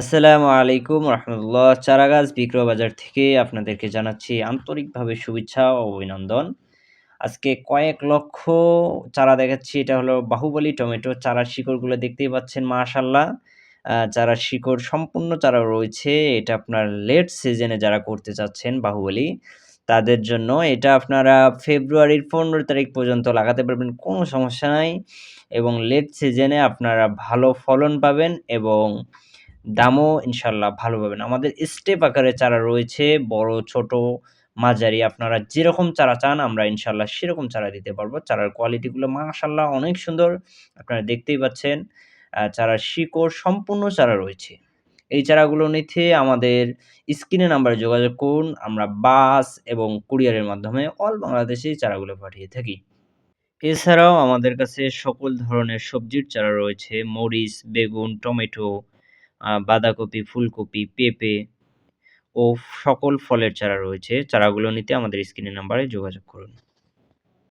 আসসালামু আলাইকুম রহমতুল্লাহ। চারাগাছ বিক্রয় বাজার থেকে আপনাদেরকে জানাচ্ছি আন্তরিকভাবে শুভেচ্ছা ও অভিনন্দন। আজকে কয়েক লক্ষ চারা দেখাচ্ছি। এটা হলো বাহুবলী টমেটো। চারার শিকড়গুলো দেখতেই পাচ্ছেন মাশাল্লাহ চারার শিকড় সম্পূর্ণ চারা রয়েছে। এটা আপনার লেট সিজনে যারা করতে চাচ্ছেন বাহুবলী, তাদের জন্য এটা আপনারা ফেব্রুয়ারির পনেরো তারিখ পর্যন্ত লাগাতে পারবেন, কোনো সমস্যা নাই। এবং লেট সিজনে আপনারা ভালো ফলন পাবেন এবং দামও ইনশাল্লাহ ভালো পাবেন। আমাদের স্টেপ আকারে চারা রয়েছে, বড়, ছোট, মাঝারি, আপনারা যেরকম চারা চান আমরা ইনশাল্লাহ সেরকম চারা দিতে পারব। চারার কোয়ালিটিগুলো মাশাল্লাহ অনেক সুন্দর, আপনারা দেখতেই পাচ্ছেন চারার শিকড় সম্পূর্ণ চারা রয়েছে। এই চারাগুলো নিতে আমাদের স্ক্রিনে নাম্বারে যোগাযোগ করুন, আমরা বাস এবং কুরিয়ারের মাধ্যমে অল বাংলাদেশে চারাগুলো পাঠিয়ে থাকি। এছাড়াও আমাদের কাছে সকল ধরনের সবজির চারা রয়েছে, মরিচ, বেগুন, টমেটো বাঁধাকপি, ফুলকপি, পেঁপে ও সকল ফলের চারা রয়েছে। চারাগুলো নিতে আমাদের স্ক্রিনের নাম্বারে যোগাযোগ করুন।